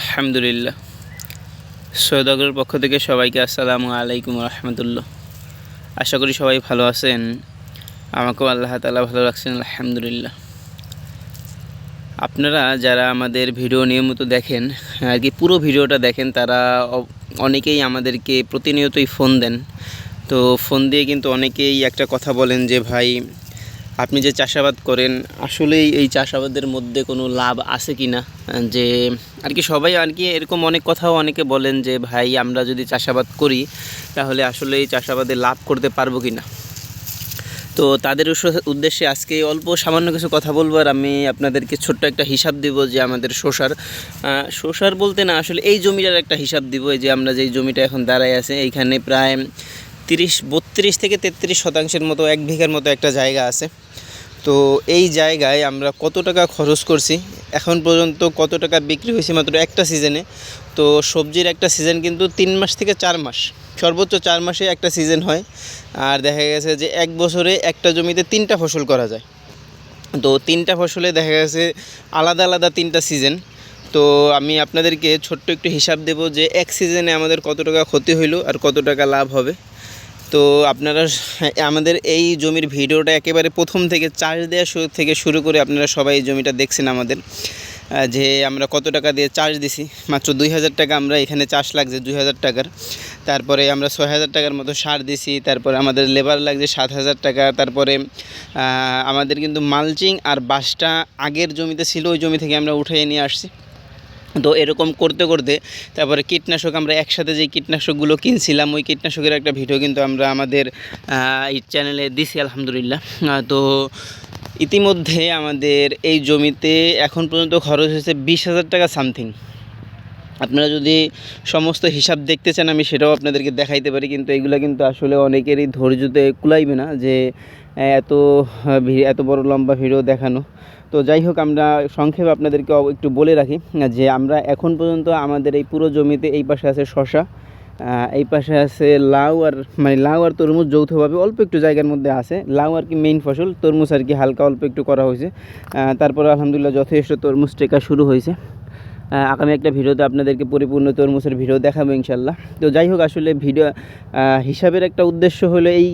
আলহামদুলিল্লাহ। সৈয়দগরের পক্ষ থেকে সবাইকে আসসালামু আলাইকুম রহমতুল্লাহ। আশা করি সবাই ভালো আছেন। আমাকেও আল্লাহ তালা ভালো রাখছেন, আলহামদুলিল্লাহ। আপনারা যারা আমাদের ভিডিও নিয়মিত দেখেন, আর কি পুরো ভিডিওটা দেখেন, তারা অনেকেই আমাদেরকে প্রতিনিয়তই ফোন দেন। তো ফোন দিয়ে কিন্তু অনেকেই একটা কথা বলেন যে, ভাই আপনি যে চাষাবাদ করেন আসলেই এই চাষাবাদের মধ্যে কোনো লাভ আছে কি না যে আর কি সবাই আর কি এরকম অনেক কথাও অনেকে বলেন যে ভাই আমরা যদি চাষাবাদ করি তাহলে আসলে এই চাষাবাদে লাভ করতে পারব কি না তো তাদের উদ্দেশ্যে আজকে অল্প সামান্য কিছু কথা বলব আর আমি আপনাদেরকে ছোট্ট একটা হিসাব দিব যে আমাদের শসার আহ, শসার বলতে না আসলে এই জমিটার একটা হিসাব দিব এই যে আমরা যেই জমিটা এখন দাঁড়ায় আছে এইখানে প্রায় তিরিশ, বত্রিশ থেকে তেত্রিশ শতাংশের মতো, এক বিঘার মতো একটা জায়গা আছে। তো এই জায়গায় আমরা কত টাকা খরচ করছি? এখন পর্যন্ত কত টাকা বিক্রি হয়েছে মাত্র একটা সিজনে? তো সবজির একটা সিজন কিন্তু তিন মাস থেকে চার মাস। সর্বোচ্চ চার মাসে একটা সিজন হয়। আর দেখা গেছে যে এক বছরে একটা জমিতে তিনটা ফসল করা যায়। তো তিনটা ফসলে দেখা গেছে আলাদা আলাদা তিনটা সিজন। তো আমি আপনাদেরকে ছোট্ট একটু হিসাব দেব যে এক সিজনে আমাদের কত টাকা ক্ষতি হইল আর কত টাকা লাভ হবে। তো আপনারা আমাদের এই জমির ভিডিওটা একেবারে প্রথম থেকে চাষ দেওয়া শুরু থেকে শুরু করে আপনারা সবাই এই জমিটা দেখছেন আমাদের। যে আমরা কত টাকা দিয়ে চাষ দিছি, মাত্র দুই হাজার টাকা আমরা এখানে চাষ লাগছে দুই হাজার টাকার। তারপরে আমরা ছয় হাজার টাকার মতো সার দিছি, তারপরে আমাদের লেবার লাগছে সাত হাজার টাকা, তারপরে আমাদের কিন্তু মালচিং আর বাঁশটা আগের জমিতে ছিল, ওই জমি থেকে আমরা উঠিয়ে নিয়ে আসছি। তো এরকম করতে করতে তারপরে কীটনাশক আমরা একসাথে যে কীটনাশকগুলো কিনছিলাম, ওই কীটনাশকের একটা ভিডিও কিন্তু আমরা আমাদের এই চ্যানেলে দিছি, আলহামদুলিল্লাহ। তো ইতিমধ্যে আমাদের এই জমিতে এখন পর্যন্ত খরচ হয়েছে বিশ হাজার টাকা সামথিং। আপনারা যদি সমস্ত হিসাব দেখতে চান, আমি সেটাও আপনাদেরকে দেখাইতে পারি, কিন্তু এগুলো কিন্তু আসলে অনেকেরই ধৈর্যতে কুলাইবে না যে, এত এত বড় লম্বা ভিডিও দেখানো। তো যাই হোক, আমরা সংক্ষেপে আপনাদেরকে একটু বলে রাখি যে আমরা এখন পর্যন্ত আমাদের এই পুরো জমিতে এই পাশে আছে শশা এই পাশে আছে লাউ আর মানে লাউ আর তরমুজ যৌথভাবে অল্প একটু জায়গার মধ্যে আছে। লাউ আর কি মেইন ফসল, তরমুজ আর কি হালকা অল্প একটু করা হয়েছে। তারপর আলহামদুলিল্লাহ যথেষ্ট তরমুজ টেকা শুরু হয়েছে। আগামী একটা ভিডিওতে আপনাদেরকে পরিপূর্ণ তরমুজের ভিডিও দেখাবো ইনশাল্লাহ। তো যাই হোক, আসলে ভিডিও হিসাবের একটা উদ্দেশ্য হলো এই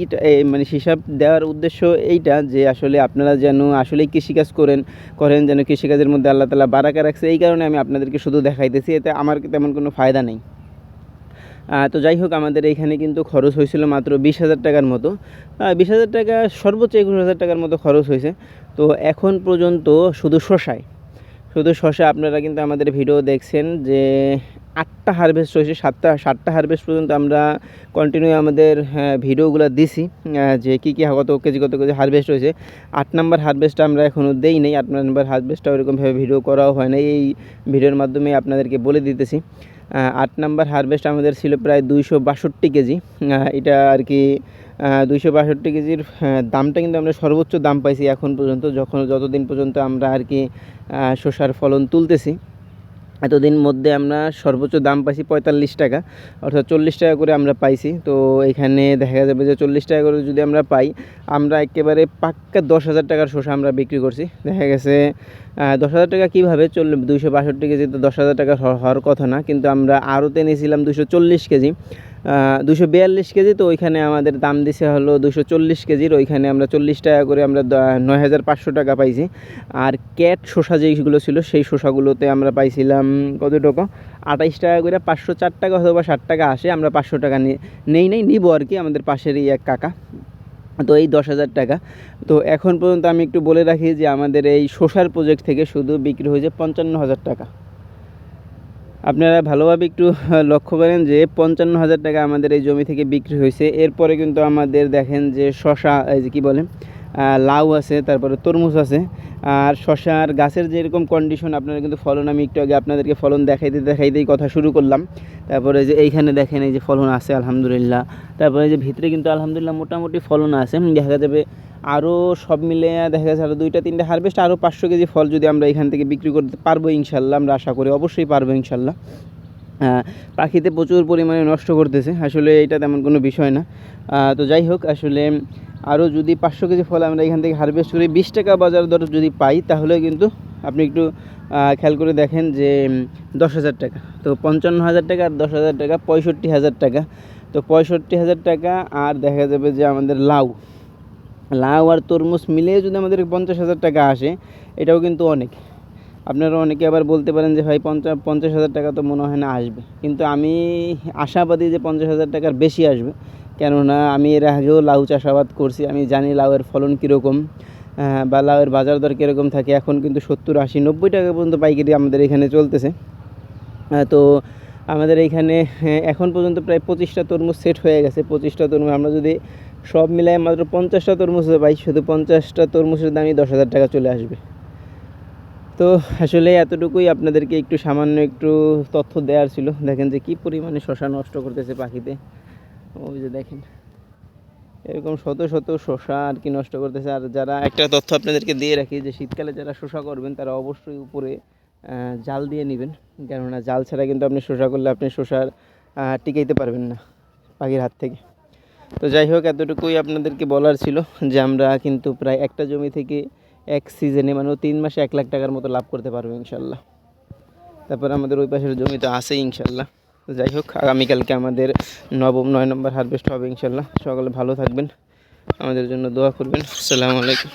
মানে হিসাব দেওয়ার উদ্দেশ্য এইটা যে আসলে আপনারা যেন আসলে কৃষিকাজ করেন করেন যেন কৃষিকাজের মধ্যে আল্লাহ তালা বারাকা রাখছে। এই কারণে আমি আপনাদেরকে শুধু দেখাইতেছি, এতে আমার তেমন কোনো ফায়দা নেই। তো যাই হোক, আমাদের এইখানে কিন্তু খরচ হয়েছিল মাত্র বিশ হাজার টাকার মতো। বিশ হাজার টাকা, সর্বোচ্চ একুশ হাজার টাকার মতো খরচ হয়েছে। তো এখন পর্যন্ত শুধু শশায় শুধু শসা আপনারা কিন্তু আমাদের ভিডিও দেখছেন যে আটটা হারভেস্ট রয়েছে সাতটা সাতটা হারভেস্ট পর্যন্ত আমরা কন্টিনিউ আমাদের হ্যাঁ, ভিডিওগুলো দিছি যে কী কী কত কেজি কত কেজি হারভেস্ট হয়েছে আট নম্বর হারভেস্টটা আমরা এখনও দেই নেই আট নম্বর হারভেস্টটা ওরকমভাবে ভিডিও করাও হয় না এই ভিডিওর মাধ্যমে আপনাদেরকে বলে দিতেছি। আট নাম্বার হারভেস্ট আমাদের ছিল প্রায় দুইশো বাষট্টি কেজি। এটা আর কি দুইশো বাষট্টি কেজির দামটা কিন্তু আমরা সর্বোচ্চ দাম পাইছি এখন পর্যন্ত, যখন যতদিন পর্যন্ত আমরা আর কি শসার ফলন তুলতেছি। এতদিন মধ্যে আমরা সর্বোচ্চ দাম পাইছি পঁয়তাল্লিশ টাকা, অর্থাৎ চল্লিশ টাকা করে আমরা পাইছি। তো এখানে দেখা যাবে যে চল্লিশ টাকা করে যদি আমরা পাই, আমরা একেবারে পাক্কা দশ হাজার টাকার শসা আমরা বিক্রি করছি। দেখা গেছে দশ হাজার টাকা কীভাবে চল দুইশো বাষট্টি কেজি তো দশ হাজার টাকা হওয়ার কথা না, কিন্তু আমরা আরও নিয়েছিলাম দুশো চল্লিশ কেজি। দুশো বিয়াল্লিশ কেজি, তো ওইখানে আমাদের দাম দিছে হলো দুশো চল্লিশ কেজির, ওইখানে আমরা চল্লিশ টাকা করে আমরা নয় হাজার পাঁচশো টাকা পাইছি। আর ক্যাট শসা যেইগুলো ছিল, সেই শসাগুলোতে আমরা পাইছিলাম কত টাকা? আঠাইশ টাকা করে পাঁচশো চার টাকা অথবা ষাট টাকা আসে, আমরা পাঁচশো টাকা নেই নেই, নিব আর কি, আমাদের পাশেরই এক কাকা। তো এই দশ হাজার টাকা। তো এখন পর্যন্ত আমি একটু বলে রাখি যে আমাদের এই শসার প্রজেক্ট থেকে শুধু বিক্রি হয়েছে পঞ্চান্ন হাজার টাকা। আপনারা ভালোভাবে একটু লক্ষ্য করেন যে পঞ্চান্ন হাজার টাকা আমাদের এই জমি থেকে বিক্রি হয়েছে। এরপরে কিন্তু আমাদের দেখেন যে শশা, এই যে কী বলে লাউ আছে, তারপরে তরমুজ আছে। আর শশার গাছের যেরকম কন্ডিশন আপনারা কিন্তু ফলন, আমি একটু আগে আপনাদেরকে ফলন দেখাইতে দেখাইতেই কথা শুরু করলাম। তারপরে যে এইখানে দেখেন এই যে ফলন আছে, আলহামদুলিল্লাহ। তারপরে যে ভিতরে কিন্তু আলহামদুলিল্লাহ মোটামুটি ফলন আছে, দেখা যাবে আরও সব মিলে দেখা যাচ্ছে আরও দুইটা, তিনটা হারভেস্ট আরও পাঁচশো কেজি ফল যদি আমরা এখান থেকে বিক্রি করতে পারব ইনশাল্লাহ, আমরা আশা করি অবশ্যই পারব ইনশাল্লাহ। পাখিতে প্রচুর পরিমাণে নষ্ট করতেছে, আসলে এটা তেমন কোনো বিষয় না। তো যাই হোক, আসলে আরও যদি পাঁচশো কেজি ফল আমরা এখান থেকে হারভেস্ট করি, বিশ টাকা বাজার দর যদি পাই, তাহলে কিন্তু আপনি একটু খেয়াল করে দেখেন যে দশ হাজার টাকা। তো পঞ্চান্ন হাজার টাকা আর দশ হাজার টাকা, পঁয়ষট্টি হাজার টাকা। তো পঁয়ষট্টি হাজার টাকা আর দেখা যাবে যে আমাদের লাউ। লাউ আর তরমুজ মিলিয়ে যদি আমাদের পঞ্চাশ হাজার টাকা আসে এটাও কিন্তু অনেক। আপনারা অনেকে আবার বলতে পারেন যে ভাই পঞ্চাশ পঞ্চাশ হাজার টাকা তো মনে হয় না আসবে। কিন্তু আমি আশাবাদী যে পঞ্চাশ হাজার টাকার বেশি আসবে। কেননা আমি এর আগেও লাউ চাষাবাদ করছি। আমি জানি লাউয়ের ফলন কীরকম বা লাউয়ের বাজার দর কীরকম থাকে। এখন কিন্তু সত্তর আশি নব্বই টাকা পর্যন্ত পাইকারি আমাদের এখানে চলতেছে। তো আমাদের এইখানে হ্যাঁ, এখন পর্যন্ত প্রায় পঁচিশটা তরমুজ সেট হয়ে গেছে। পঁচিশটা তরমুজ আমরা যদি সব মিলায় মাত্র পঞ্চাশটা তরমুজ পাই শুধু পঞ্চাশটা তরমুজের দামই দশ হাজার টাকা চলে আসবে। তো আসলে এতটুকুই আপনাদেরকে একটু সামান্য একটু তথ্য দেওয়ার ছিল। দেখেন যে কি পরিমাণে শশা নষ্ট করতেছে পাখিতে। ওই যে দেখেন, এরকম শত শত শশা আর কি নষ্ট করতেছে। আর যারা একটা তথ্য আপনাদেরকে দিয়ে রাখি যে শীতকালে যারা শশা করবেন, তারা অবশ্যই উপরে জাল দিয়ে নেবেন। কেননা জাল ছাড়া কিন্তু আপনি শশা করলে আপনি শশার টিকাইতে পারবেন না পাখির হাত থেকে। তো যাই হোক, এতটুকুই আপনাদেরকে বলার ছিল যে আমরা কিন্তু প্রায় একটা জমি থেকে এক সিজনে মানে তিন মাসে এক লাখ টাকার মতো লাভ করতে পারব ইনশাল্লাহ। তারপর আমাদের ওই পাশের জমি তো আছেই ইনশাল্লাহ। যাই হোক, আগামীকালকে আমাদের নবম নয় নম্বর হারভেস্ট হবে ইনশাল্লাহ। সকালে ভালো থাকবেন। আমাদের জন্য দোয়া করবেন। আসসালামু আলাইকুম।